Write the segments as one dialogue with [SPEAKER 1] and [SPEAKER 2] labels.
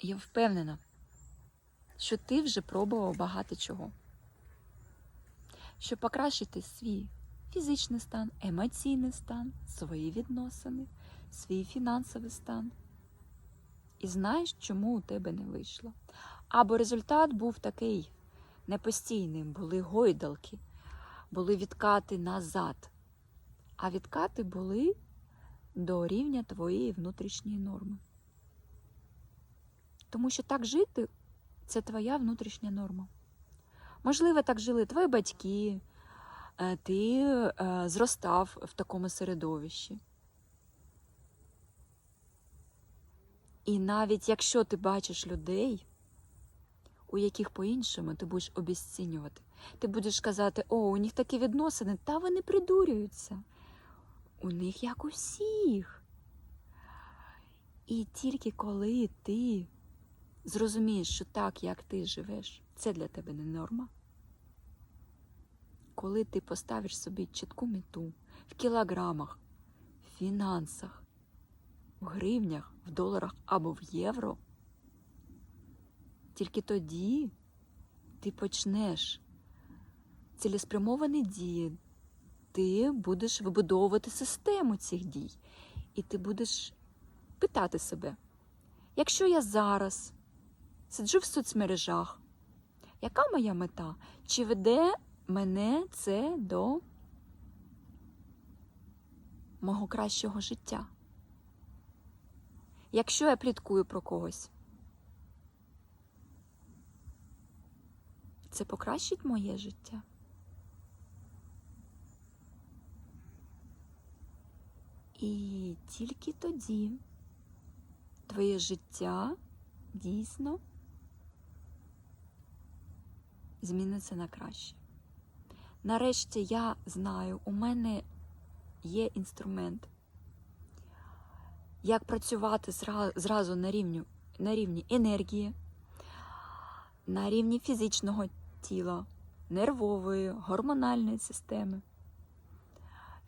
[SPEAKER 1] Я впевнена, що ти вже пробував багато чого. Щоб покращити свій фізичний стан, емоційний стан, свої відносини, свій фінансовий стан. І знаєш, чому у тебе не вийшло. Або результат був такий непостійний, були гойдалки, були відкати назад. А відкати були до рівня твоєї внутрішньої норми. Тому що так жити це твоя внутрішня норма. Можливо, так жили твої батьки, е, ти е, зростав в такому середовищі. І навіть якщо ти бачиш людей, у яких по-іншому ти будеш обіцінювати, ти будеш казати, о, у них такі відносини, та вони придурюються. У них як у всіх. І тільки коли ти зрозумієш, що так, як ти живеш, це для тебе не норма. Коли ти поставиш собі чітку мету в кілограмах, в фінансах, в гривнях, в доларах або в євро, тільки тоді ти почнеш цілеспрямовані дії, ти будеш вибудовувати систему цих дій, і ти будеш питати себе, якщо я зараз сиджу в соцмережах, яка моя мета? Чи веде мене це до мого кращого життя? Якщо я пліткую про когось, це покращить моє життя? І тільки тоді твоє життя дійсно зміниться на краще. Нарешті я знаю, у мене є інструмент, як працювати зразу на рівні, на рівні енергії, на рівні фізичного тіла, нервової, гормональної системи,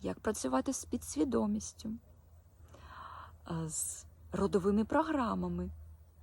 [SPEAKER 1] як працювати з підсвідомістю, з родовими програмами,